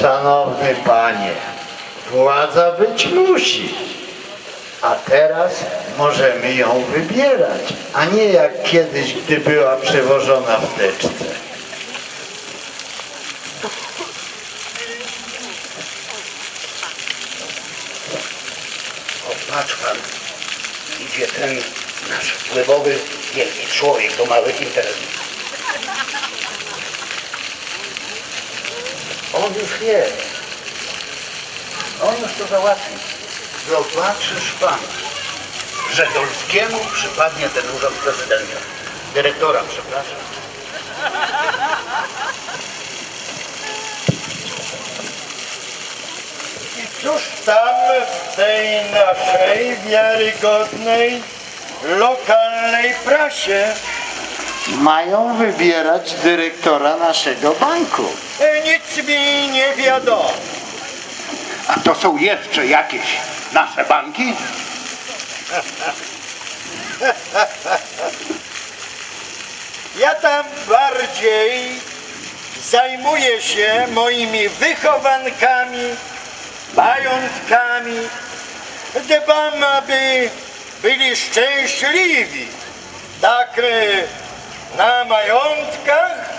szanowny panie, władza być musi. A teraz możemy ją wybierać, a nie jak kiedyś, gdy była przewożona w teczce. Patrz pan, idzie ten nasz wpływowy, wielki człowiek do małych interesów. On już wie. On już to załatwi. Zobaczysz pan, że Dolskiemu przypadnie ten urząd prezydenta. Dyrektora, przepraszam. I cóż tam w tej naszej wiarygodnej, lokalnej prasie? Mają wybierać dyrektora naszego banku. E, Nic mi nie wiadomo. A to są jeszcze jakieś nasze banki? Ja tam bardziej zajmuję się moimi wychowankami, majątkami. Dbam, aby byli szczęśliwi. Tak na majątkach,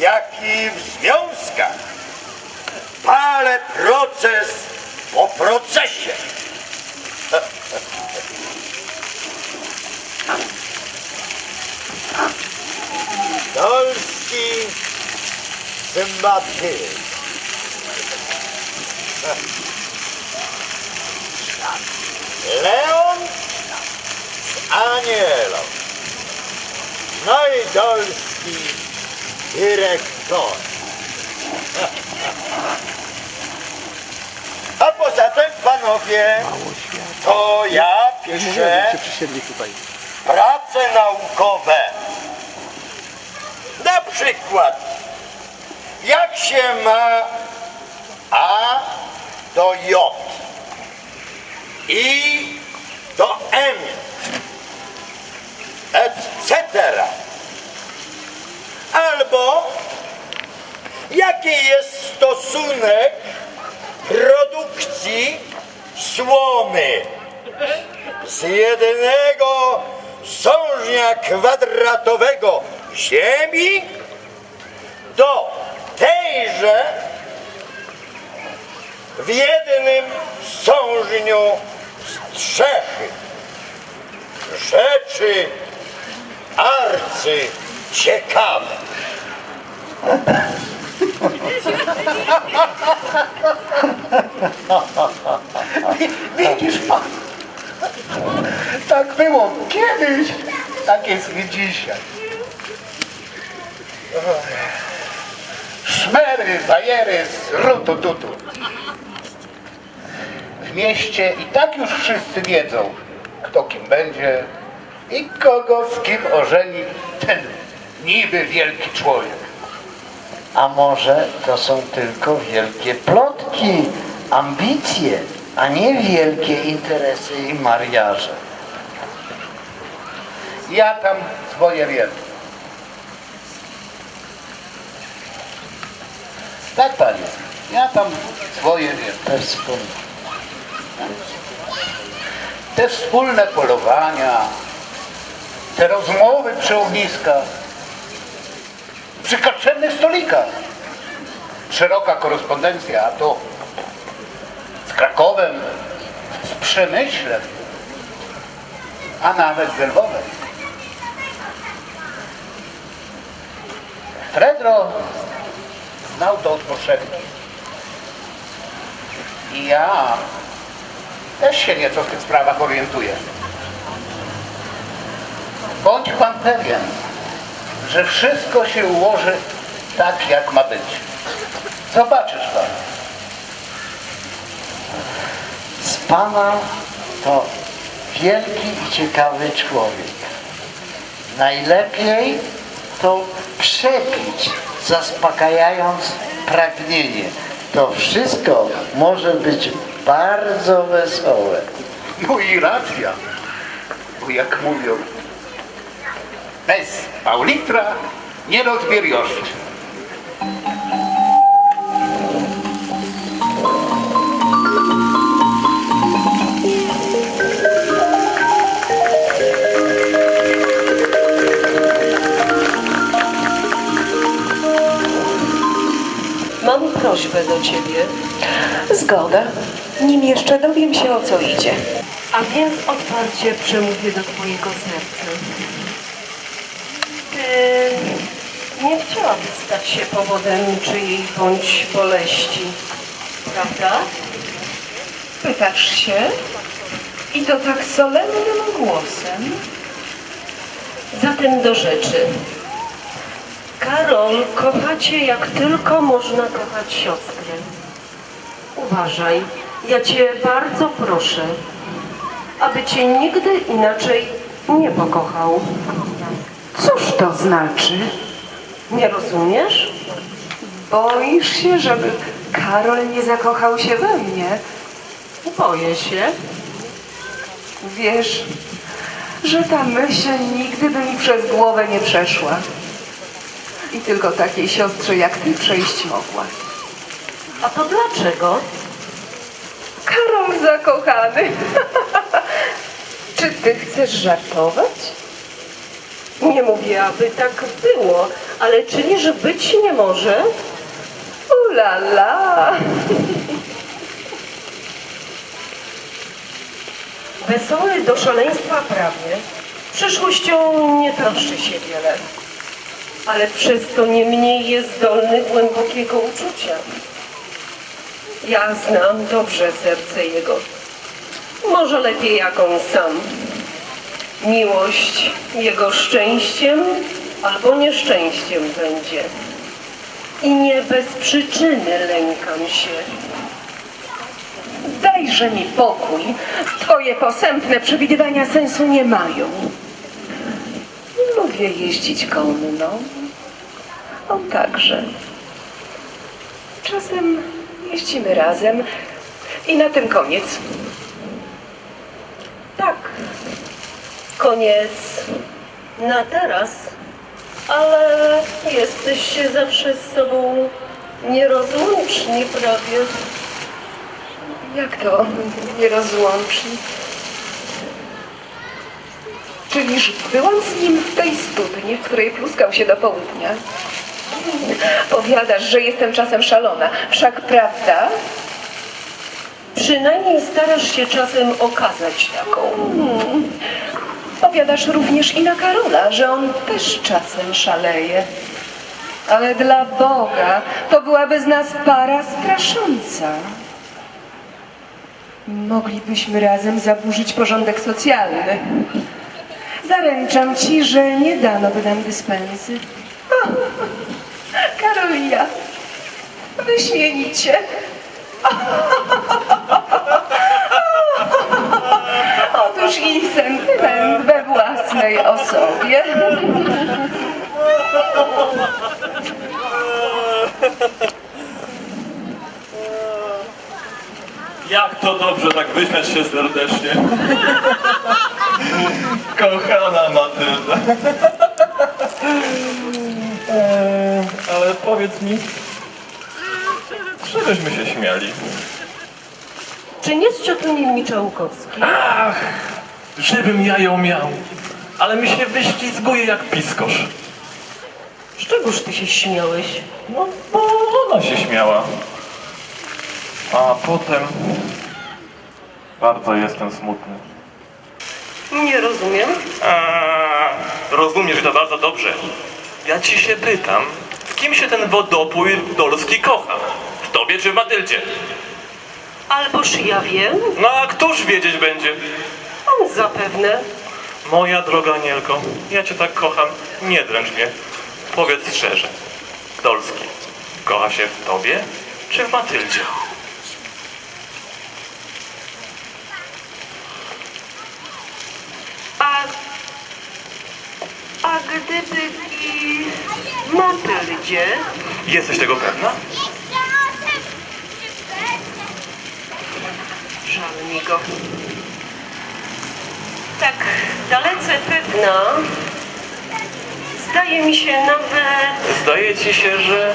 jak i w związkach. Palę proces po procesie. Dolski z Maty. Leon z Anielą. No i Dolski dyrektor. Panowie, to ja piszę prace naukowe. Na przykład, jak się ma A do J i do M, etc. Albo jaki jest stosunek produkcji słomy z jednego sążnia kwadratowego ziemi do tejże w jednym sążniu strzechy. Rzeczy arcy ciekawe. Widzisz pan, tak było kiedyś, tak jest i dzisiaj. Szmery, bajery, rutu tutu. W mieście i tak już wszyscy wiedzą, kto kim będzie i kogo z kim ożeni ten niby wielki człowiek. A może to są tylko wielkie plotki, ambicje, a nie wielkie interesy i mariaże. Ja tam swoje wiem. Tak, panie. Ja tam swoje wiem. Te wspólne. Te wspólne polowania, te rozmowy przy ogniskach, przy karczemnych stolikach. Szeroka korespondencja, a to z Krakowem, z Przemyślem, a nawet z Lwowem. Fredro znał to od. I ja też się nieco w tych sprawach orientuję. Bądź pan pewien, że wszystko się ułoży tak, jak ma być. Zobaczysz pan. Z Pana to wielki i ciekawy człowiek. Najlepiej to przepić, zaspokajając pragnienie. To wszystko może być bardzo wesołe. No i racja, bo jak mówią, bez Paulitra nie rozbierz Mam prośbę do ciebie. Zgoda. Nim jeszcze dowiem się o co idzie. A więc otwarcie przemówię do twojego serca. Ty nie chciałabyś stać się powodem czyjej bądź boleści, prawda? Pytasz się? I to tak solennym głosem. Zatem do rzeczy. Karol kocha cię jak tylko można kochać siostrę. Uważaj, ja cię bardzo proszę, aby cię nigdy inaczej nie pokochał. Cóż to znaczy? Nie rozumiesz? Boisz się, żeby Karol nie zakochał się we mnie? Boję się. Wiesz, że ta myśl nigdy by mi przez głowę nie przeszła. I tylko takiej siostrze jak ty przejść mogła. A to dlaczego? Karol zakochany. Czy ty chcesz żartować? Nie mówię, aby tak było, ale czynisz być nie może? Ula la. Wesoły do szaleństwa prawie. Przyszłością nie troszczy się wiele, ale przez to nie mniej jest zdolny głębokiego uczucia. Ja znam dobrze serce jego. Może lepiej jak on sam. Miłość jego szczęściem albo nieszczęściem będzie. I nie bez przyczyny lękam się. Dajże mi pokój. Twoje posępne przewidywania sensu nie mają. Lubię jeździć konno. On także. Czasem jeździmy razem i na tym koniec. Tak, koniec na teraz, ale jesteście zawsze z sobą nierozłączni prawie. Jak to nierozłączni? Czyliż byłam z nim w tej studni, w której pluskał się do południa? Powiadasz, że jestem czasem szalona. Wszak prawda? Przynajmniej starasz się czasem okazać taką. Powiadasz również i na Karola, że on też czasem szaleje. Ale dla Boga, to byłaby z nas para strasząca. Moglibyśmy razem zaburzyć porządek socjalny. Zaręczam ci, że nie dano by nam dyspensy. O, Karol i ja. Otóż i sentyment we własnej osobie. Jak to dobrze tak wyśmiać się serdecznie. Kochana Matylda. Ale powiedz mi, żebyśmy się śmiali. Czy nie z ciotuniem Miczałkowskim? Ach, żebym ja ją miał. Ale mi się wyślizguje jak piskosz. Z czegoż ty się śmiałeś? No, bo ona się śmiała. A potem bardzo jestem smutny. Nie rozumiem. A, rozumiesz to bardzo dobrze. Ja ci się pytam, w kim się ten wodopój dolski kocha? W tobie czy w Matyldzie? Alboż ja wiem, No a któż wiedzieć będzie? On zapewne. Moja droga Anielko, ja cię tak kocham, nie dręcz mnie. Powiedz szczerze, Dolski kocha się w tobie czy w Matyldzie? A, a gdyby i Matyldzie, Jesteś tego pewna? żal mi go. Tak dalece pewna, zdaje mi się nawet, Zdaje ci się, że...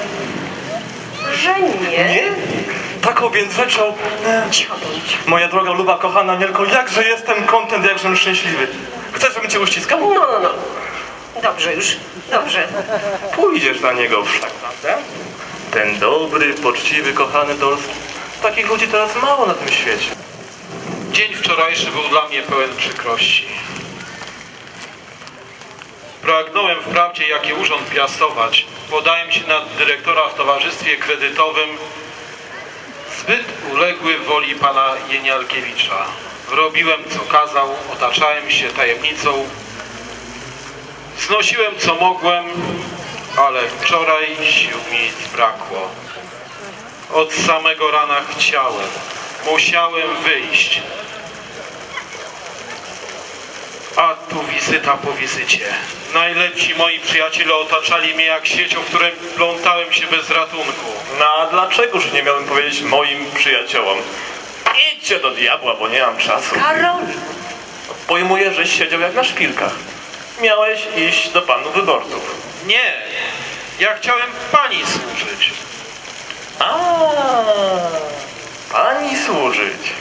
że nie. Nie? Taką więc rzeczą... e, Cicho bądź. Moja droga, luba, kochana Anielko, jakże jestem kontent, jakżem szczęśliwy. Chcesz, żebym cię uściskał? No, no, no. Dobrze już, dobrze. Pójdziesz na niego wszak, prawda? Ten dobry, poczciwy, kochany Dolski. Takich ludzi teraz mało na tym świecie. Dzień wczorajszy był dla mnie pełen przykrości. Pragnąłem wprawdzie jaki urząd piastować. Podałem się na dyrektora w towarzystwie kredytowym zbyt uległy woli pana Jenialkiewicza. Robiłem co kazał, otaczałem się tajemnicą. Znosiłem co mogłem, ale wczoraj sił mi zbrakło. Od samego rana chciałem, musiałem wyjść. A tu wizyta po wizycie. Najlepsi moi przyjaciele otaczali mnie jak siecią, w której plątałem się bez ratunku. No a dlaczegoż nie miałem powiedzieć moim przyjaciołom? Idźcie do diabła, bo nie mam czasu. Karol, Pojmuję, żeś siedział jak na szpilkach. Miałeś iść do panów wyborców. Nie, ja chciałem pani służyć. A, pani służyć.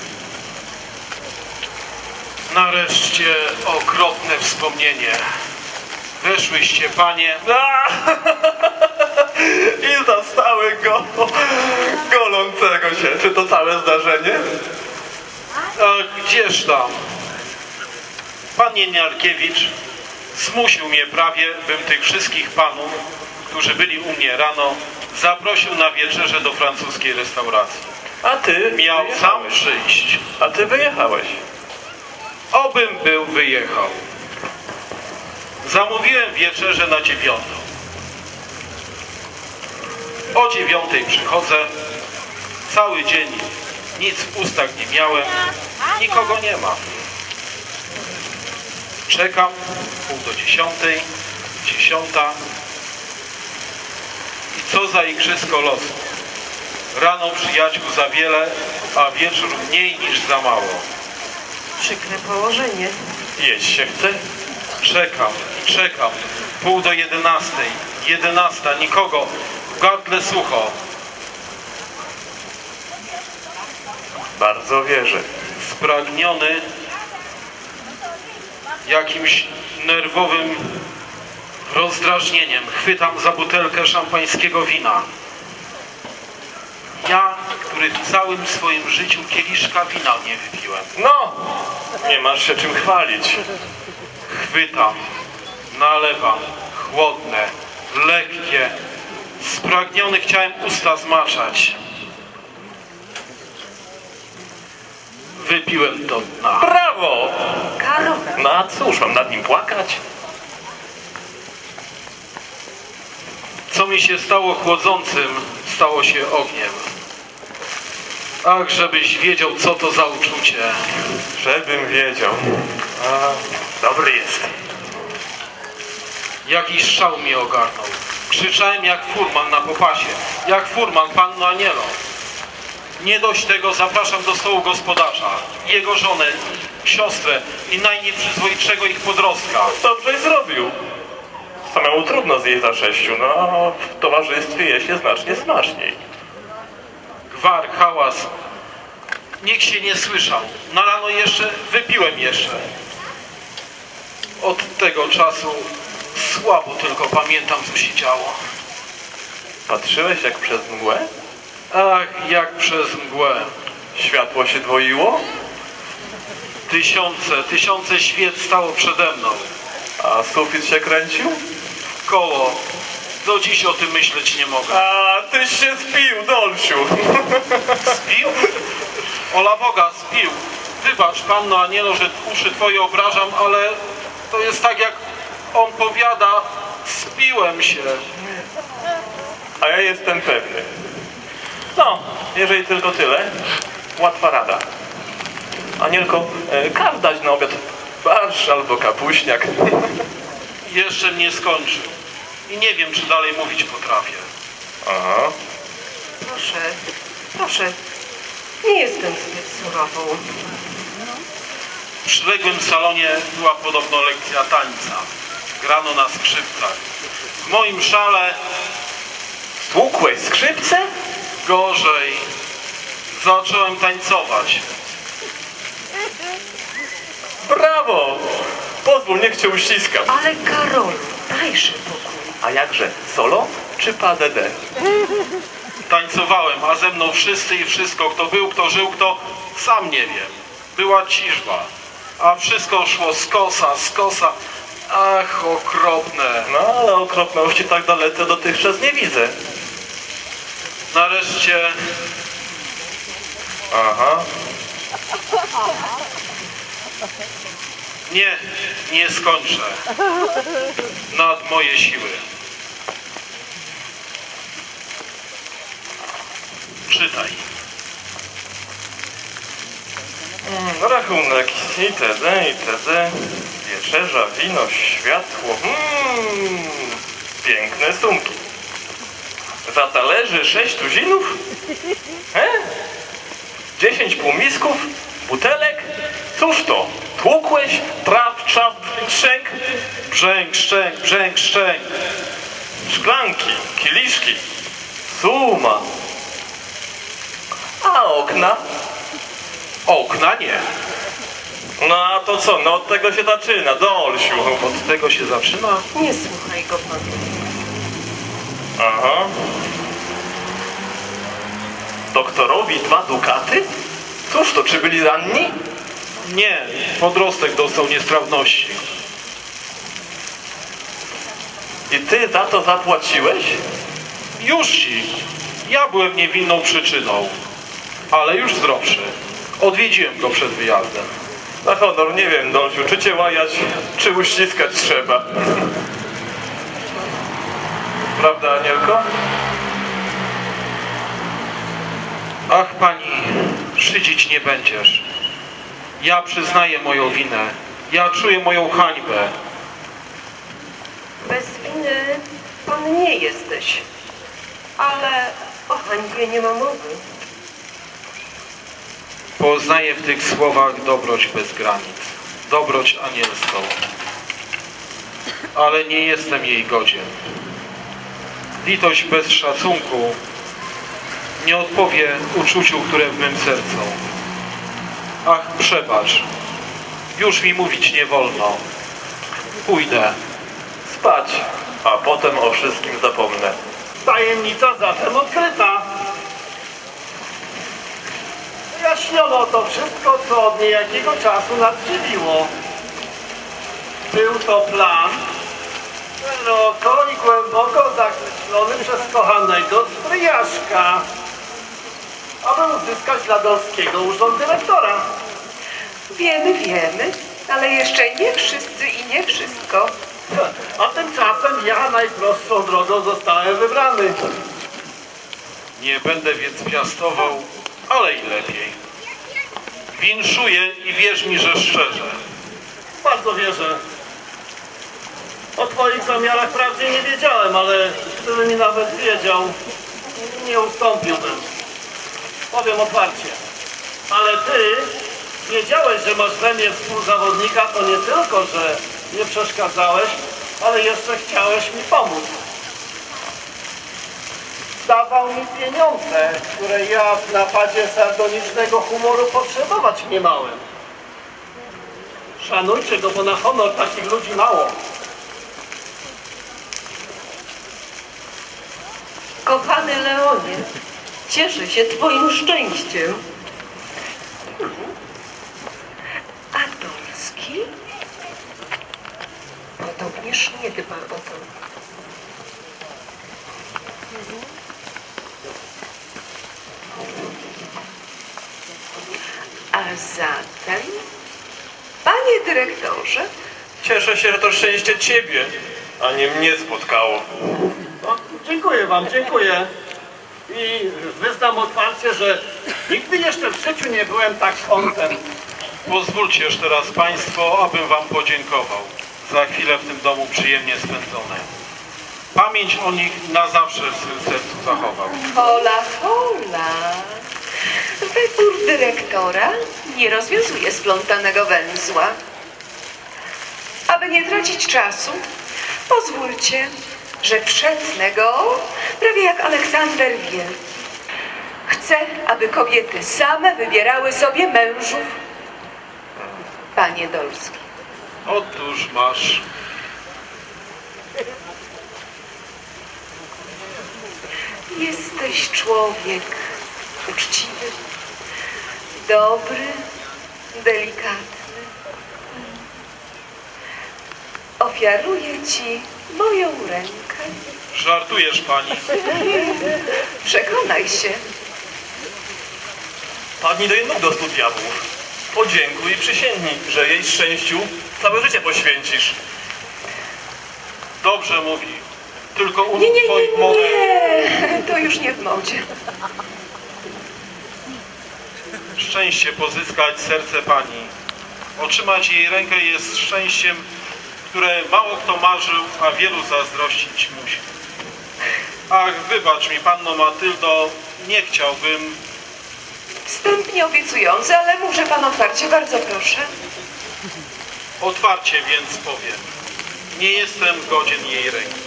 Nareszcie okropne wspomnienie. Weszłyście panie! I zastały go golącego się. Czy to całe zdarzenie? a gdzież tam? Pan Jeniarkiewicz zmusił mnie prawie, bym tych wszystkich panów, którzy byli u mnie rano, zaprosił na wieczerze do francuskiej restauracji. A ty Miał sam wyjechałeś. przyjść. A ty wyjechałeś. Obym był wyjechał. Zamówiłem wieczerzę na dziewiątą. O dziewiątej przychodzę. Cały dzień nic w ustach nie miałem. Nikogo nie ma. Czekam pół do dziesiątej, dziesiąta. I co za igrzysko losu. Rano przyjaciół za wiele, a wieczór mniej niż za mało. Przykre położenie. Jeść się chce? Czekam, czekam. Pół do jedenastej. Jedenasta, nikogo. W gardle sucho. Bardzo wierzę. Spragniony jakimś nerwowym rozdrażnieniem. Chwytam za butelkę szampańskiego wina. Ja, który w całym swoim życiu kieliszka wina nie wypiłem. No, nie masz się czym chwalić. Chwytam, nalewam, chłodne, lekkie. Spragniony chciałem usta zmaczać. Wypiłem do dna. Brawo! Karol, No a cóż, mam nad nim płakać? Co mi się stało chłodzącym, stało się ogniem. Ach, żebyś wiedział, co to za uczucie. Żebym wiedział. A, dobry jest. Jakiś szał mnie ogarnął. Krzyczałem jak furman na popasie. Jak furman, panno Anielo. Nie dość tego, zapraszam do stołu gospodarza, jego żonę, siostrę i najnieprzyzwoitszego ich podrostka. Dobrze zrobił. Samemu trudno zjeść za sześciu, no a w towarzystwie je się znacznie smaczniej. Gwar, hałas. Nikt się nie słyszał. Na rano jeszcze wypiłem jeszcze. Od tego czasu słabo tylko pamiętam, co się działo. Patrzyłeś jak przez mgłę? Ach, jak przez mgłę. Światło się dwoiło, Tysiące, tysiące świec stało przede mną. a sufit się kręcił? Koło. Do dziś o tym myśleć nie mogę. A tyś się spił, Dolsiu. Spił? Ola Boga, spił. Wybacz, panno Anielo, że uszy twoje obrażam, ale to jest tak, jak on powiada, spiłem się. A ja jestem pewny. No, jeżeli tylko tyle, łatwa rada. Anielko, e, dać na obiad barsz albo kapuśniak. Jeszcze nie skończył. I nie wiem, czy dalej mówić potrafię. Aha. proszę, proszę. Nie jestem zbyt surową. W przyległym salonie była podobno lekcja tańca. Grano na skrzypcach. W moim szale Tłukłeś skrzypce? gorzej. Zacząłem tańcować. Brawo! Pozwól, niech cię uściskam. Ale Karol, dajże pokój. A jakże, solo czy deux? Tańcowałem, a ze mną wszyscy i wszystko, kto był, kto żył, kto sam nie wiem. Była ciżba, a wszystko szło z kosa, z kosa. Ach, okropne. No ale okropności tak dalece dotychczas nie widzę. Nareszcie Aha. nie, nie skończę. Nad moje siły. Czytaj. Mm, Rachunek itd. itd. Wieczerza, wino, światło. Mm, piękne sumki. Za talerzy sześć tuzinów? He? Dziesięć półmisków? Butelek? Cóż to? Tłukłeś? Trap, trzap, szczęk? Brzęk, szczęk, brzęk, szczęk. Szklanki, kieliszki. Suma. A okna? Okna nie. No a to co? No od tego się zaczyna, Dolsiu. Od tego się zaczyna. Nie słuchaj go pan. Aha. Doktorowi dwa dukaty? Cóż to, czy byli ranni? Nie, podrostek dostał niestrawności. I ty za to zapłaciłeś? Już ci. Ja byłem niewinną przyczyną. Ale już zdrowszy. Odwiedziłem go przed wyjazdem. Na honor, nie wiem, Dolsiu, czy cię łajać, czy uściskać trzeba. Prawda, Anielko? Ach, pani, szydzić nie będziesz. Ja przyznaję moją winę. Ja czuję moją hańbę. Bez winy pan nie jesteś. Ale o hańbie nie ma mowy. Poznaję w tych słowach dobroć bez granic. Dobroć anielską. Ale nie jestem jej godzien. Litość bez szacunku nie odpowie uczuciu, które w mym sercu. Ach, przebacz. Już mi mówić nie wolno. Pójdę. Spać, a potem o wszystkim zapomnę. Tajemnica zatem odkryta. Wyjaśniono to wszystko, co od niejakiego czasu nas dziwiło. Był to plan szeroko i głęboko zakreślony przez kochanego stryjaszka, aby uzyskać dla Dolskiego urząd dyrektora. Wiemy, wiemy, ale jeszcze nie wszyscy i nie wszystko. A tymczasem ja najprostszą drogą zostałem wybrany. Nie będę więc piastował, ale i lepiej. Winszuję i wierz mi, że szczerze. Bardzo wierzę. O Twoich zamiarach wprawdzie nie wiedziałem, ale gdybym mi nawet wiedział, nie ustąpiłbym. Powiem otwarcie. Ale Ty wiedziałeś, że masz we mnie współzawodnika, to nie tylko, że nie przeszkadzałeś, ale jeszcze chciałeś mi pomóc. Dawał mi pieniądze, które ja w napadzie sardonicznego humoru potrzebować nie małem. Szanujcie go, bo na honor takich ludzi mało. Kochany Leonie, cieszę się twoim szczęściem. A Dolski? Podobnież nie dba o to. A zatem, panie dyrektorze, Cieszę się, że to szczęście ciebie, a nie mnie spotkało. No, dziękuję wam, dziękuję. I wyznam otwarcie, że nigdy jeszcze w życiu nie byłem tak kątem. Pozwólcie jeszcze raz Państwo, abym Wam podziękował za chwilę w tym domu przyjemnie spędzone. Pamięć o nich na zawsze w swym sercu zachował. hola, hola. Wybór dyrektora nie rozwiązuje splątanego węzła. Aby nie tracić czasu, pozwólcie, że przetnę go prawie jak Aleksander Wielki. Chcę, aby kobiety same wybierały sobie mężów. Panie Dolski. Otóż masz. Jesteś człowiek uczciwy, dobry, delikatny. Ofiaruję ci moją rękę. Żartujesz pani. Przekonaj się. Padnij do jej nóg do stu diabłów. Podziękuj i przysięgnij, że jej szczęściu całe życie poświęcisz. Dobrze mówi. Tylko u Nie, nie, nie, twoich mowy. nie, to już nie w modzie. Szczęście pozyskać serce pani. Otrzymać jej rękę jest szczęściem, które mało kto marzył, a wielu zazdrościć musi. Ach, wybacz mi, panno Matyldo, nie chciałbym. Wstępnie obiecujący, ale mówże pan otwarcie, bardzo proszę. Otwarcie więc powiem. Nie jestem godzien jej ręki.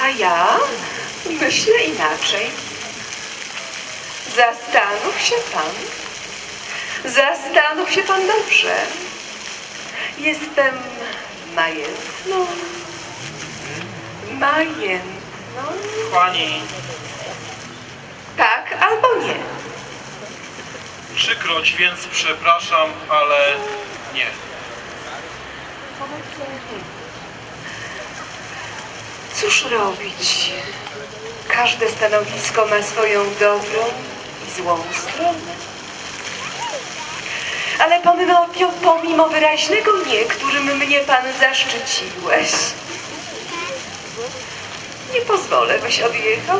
A ja myślę inaczej. Zastanów się pan. Zastanów się pan dobrze. Jestem majętną. Majętną. Pani, Tak albo nie. trzykroć więc przepraszam, ale nie. Cóż robić? Każde stanowisko ma swoją dobrą i złą stronę. Ale pomimo, pomimo wyraźnego nie, którym mnie pan zaszczyciłeś, nie pozwolę, byś odjechał.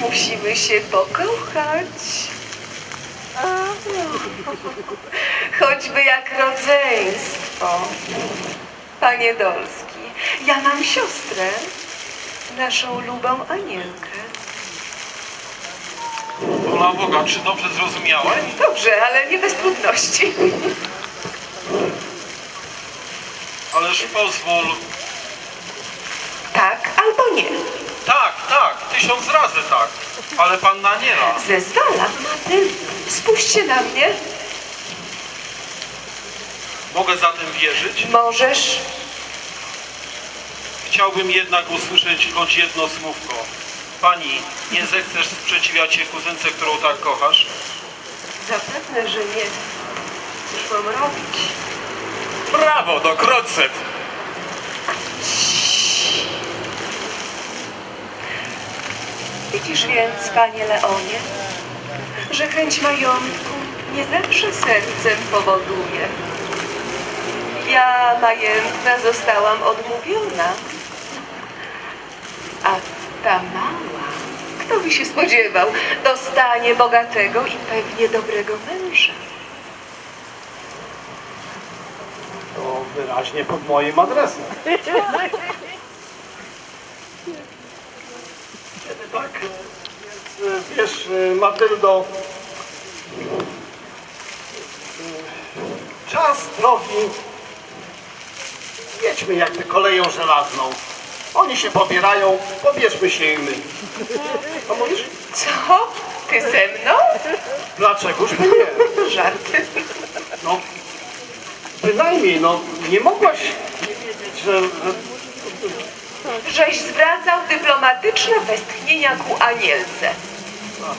Musimy się pokochać. Choćby jak rodzeństwo. Panie Dolski, ja mam siostrę, naszą lubą Anielkę. Wola Boga, czy dobrze zrozumiałem? Dobrze, ale nie bez trudności. Ależ pozwól. Tak albo nie. Tak, tak, tysiąc razy tak. Ale panna Aniela. Zezwalam, Matylda. Spójrzcie na mnie. Mogę zatem wierzyć? Możesz. Chciałbym jednak usłyszeć choć jedno słówko. Pani, nie zechcesz sprzeciwiać się kuzynce, którą tak kochasz? Zapewne, że nie. Cóż mam robić? Brawo, do krocet! Widzisz więc, panie Leonie, że chęć majątku nie zawsze sercem powoduje. Ja majętna zostałam odmówiona, a ta mała, kto by się spodziewał, dostanie bogatego i pewnie dobrego męża. To wyraźnie pod moim adresem. Tak, więc e, wiesz, e, Matyldo, e, czas drogi, jedźmy jakby koleją żelazną. Oni się pobierają, pobierzmy się i my. A mówisz, Co? Ty ze mną? dlaczegoż by nie? Żarty. No, bynajmniej, no, nie mogłaś nie wiedzieć, że, że Żeś zwracał dyplomatyczne westchnienia ku Anielce.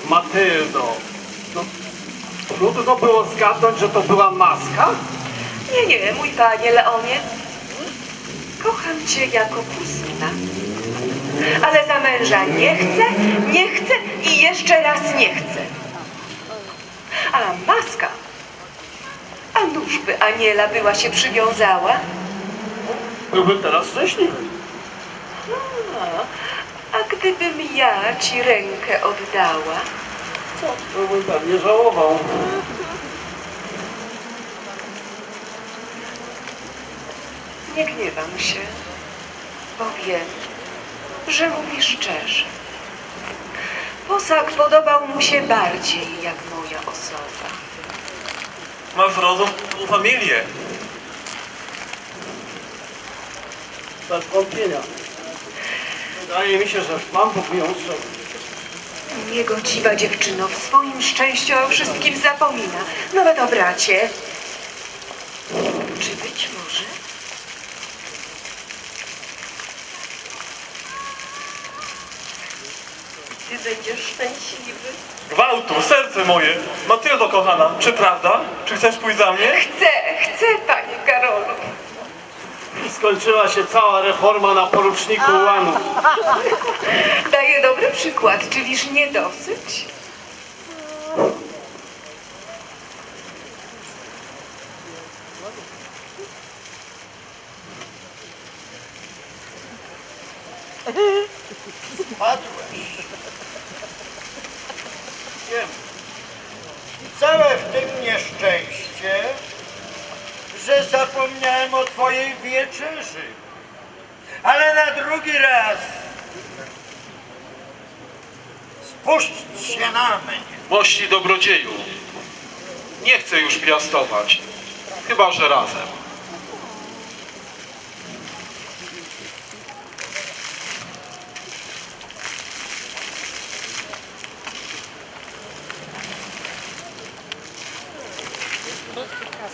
Matyldo, no, trudno było zgadnąć, że to była maska? Nie, nie, mój panie Leonie. Kocham cię jako kuzyna. Ale za męża nie chcę, nie chcę i jeszcze raz nie chcę. A maska? A nuż by Aniela była się przywiązała? Byłbym teraz szczęśliwy. A, a gdybym ja ci rękę oddała? Co? Byłbym pewnie żałował. Nie gniewam się, bo wiem, że mówisz szczerze. Posag podobał mu się bardziej jak moja osoba. Masz rozum i familię. Bez wątpienia. Wydaje mi się, że ją strzegł. Niegodziwa dziewczyno w swoim szczęściu o wszystkim zapomina. Nawet o bracie. Czy być może ty będziesz szczęśliwy. Gwałtu, serce moje. Matyldo, kochana, czy prawda? Czy chcesz pójść za mnie? Chcę, chcę, panie Karolu. Skończyła się cała reforma na poruczniku łanów. Daję dobry przykład, czyliż nie dosyć? Padłeś. Wiem. Całe w tym nieszczęście, że zapomniałem o twojej wieczerzy. Ale na drugi raz spuść się na mnie. Mości dobrodzieju, nie chcę już piastować, chyba że razem.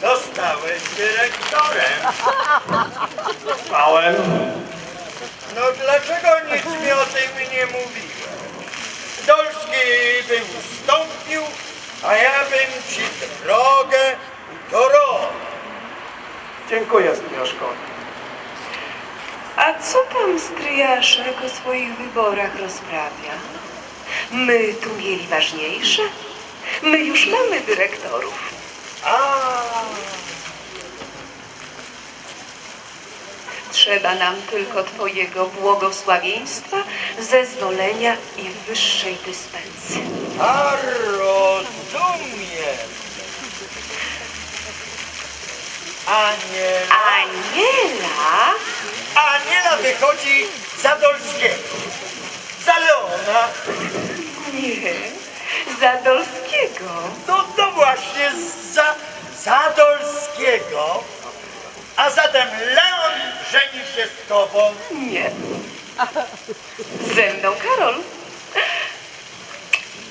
Zostałeś dyrektorem. Małem. No dlaczego nic mi o tym nie mówiłeś? Dolski bym ustąpił, a ja bym ci drogę utorował. Dziękuję, Zbioszko. A co tam stryjaszek o swoich wyborach rozprawia? My tu mieli ważniejsze? My już mamy dyrektorów. A, Trzeba nam tylko Twojego błogosławieństwa, zezwolenia i wyższej dyspensy. a rozumiem. Aniela, Aniela? Aniela wychodzi za Dolskiego. Za Leona. Nie, Zadolskiego. No, no właśnie, za Zadolskiego. A zatem Leon żeni się z tobą. Nie. Ze mną Karol.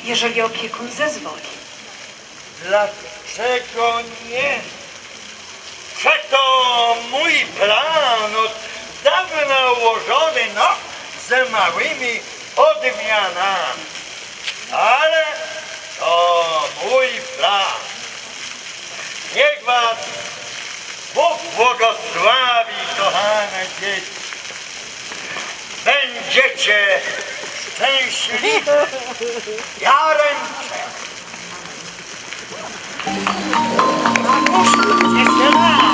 Jeżeli opiekun zezwoli. Dlaczego nie? Wszeto mój plan od dawna ułożony, no, ze małymi odmianami. Ale to mój plan. Niech was Bóg błogosławi, kochane dzieci. Będziecie szczęśliwi. Ja ręczę. Jeszcze raz.